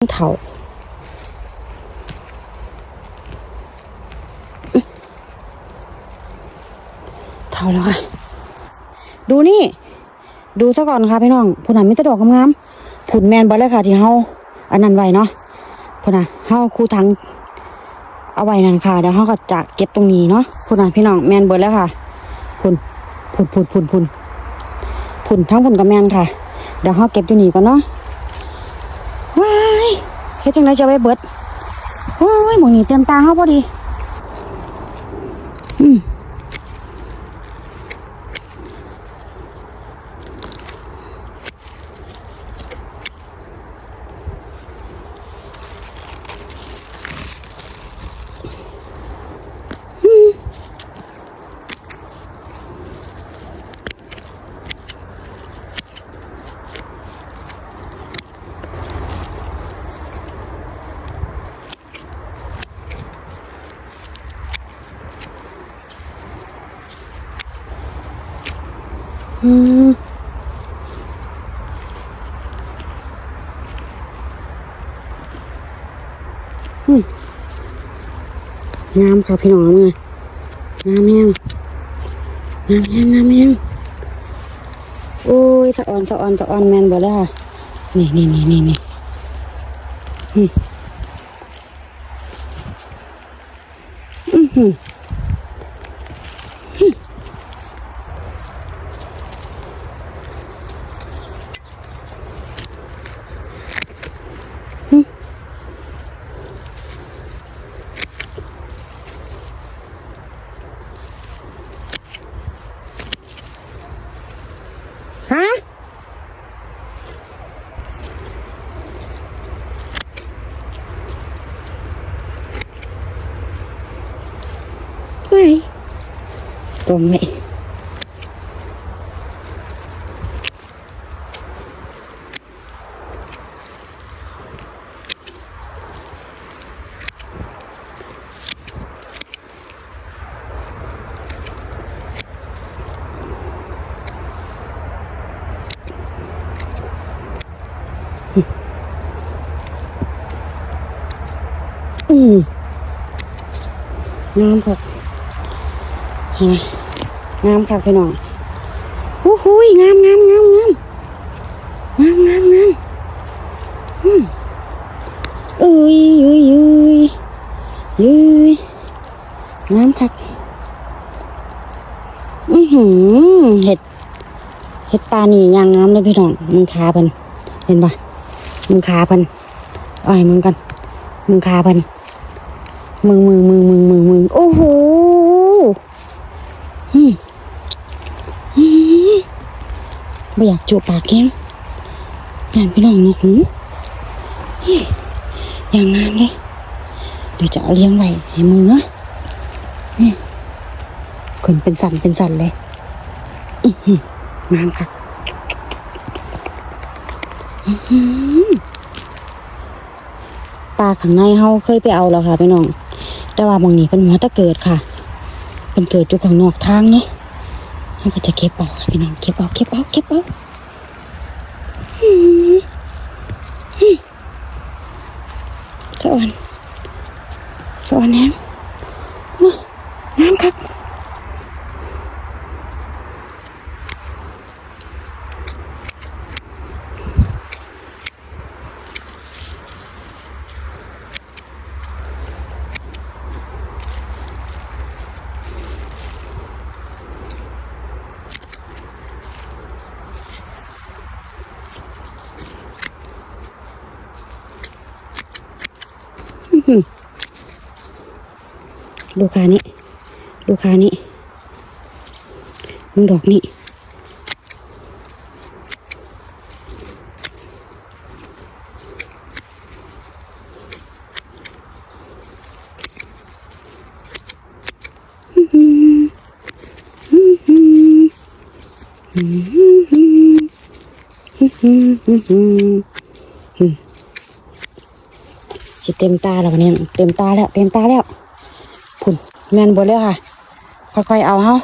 เถาเถาแล้วค่ะ ดูนี่ ดูซะก่อนค่ะพี่น้องผุนน่ะมีต่ดอกงามๆผุนแมนบอเลยค่ะ ที่เฮาอันนั้นไว้เนาะผุนนะเฮาคูทังเอาไว้นั่นค่ะเดี๋ยวเฮาก็จะเก็บตรงนี้เนาะผุนนะพี่น้องแมนเบิดแล้วค่ะผุนผุนผุนผุนผุนผุนทั้งผุนกับแมนค่ะเดี๋ยวเฮาเก็บอยู่นี่ก่อนเนาะ เฮ็ดจังไดจะไว้เบิดว้ยหมองนี้เต็มตาเฮาพอดี งามค่ะพี่น้องมึงงามแห้งงามแห้งงามแห้งโอ้ยสะออนสะออนสะออนแมนเบ่เลยค่ะ นี่นี่นี่นี่นี่อืมอือ ตรงไหนอืม งามครับเห็นไหมงามครับพี่น้องหูหูยงามงามงามงามงามงามงามอืมเอ้ยเอ้ยเอ้ยเอ้ยงามครับอือหือเห็ด เห็ดปลานี่ยางงามเลยพี่น้องมึงขาเพิ่นเห็นปะมึงขาเพิ่นเอาให้มึงกันมึงขาเพิ่นมึงมึงมึงมึงมึงมึงโอ้โหอืมอืม ไม่อยากจูบปากแก้งยานพี่น้องนกหูนี่อย่างงามเลยเดี๋ยวจะเอาเลี้ยงไว้ให้มึงนะนี่ขึ้นเป็นสันเป็นสันเลยอื้อหืองามค่ะปลาข้างในเฮาเคยไปเอาแล้วค่ะพี่น้อง แต่ว่าบางนี้เป็นหัวตะเกิดค่ะ เป็นเกิดอยู่ข้างนอกทางเนาะ เราก็จะเก็บออกค่ะพี่น้องเก็บออกเก็บออกเก็บออกก็อ่อนสะอ่อนแฮงนี่งามครับ ดูคานี้ ดูคานี้ มึงดอกนี่ จะเต็มตาแล้ววันนี้เต็มตาแล้ว เต็มตาแล้วพุ่นแมนบนแล้วค่ะ ค่อยๆเอาเฮา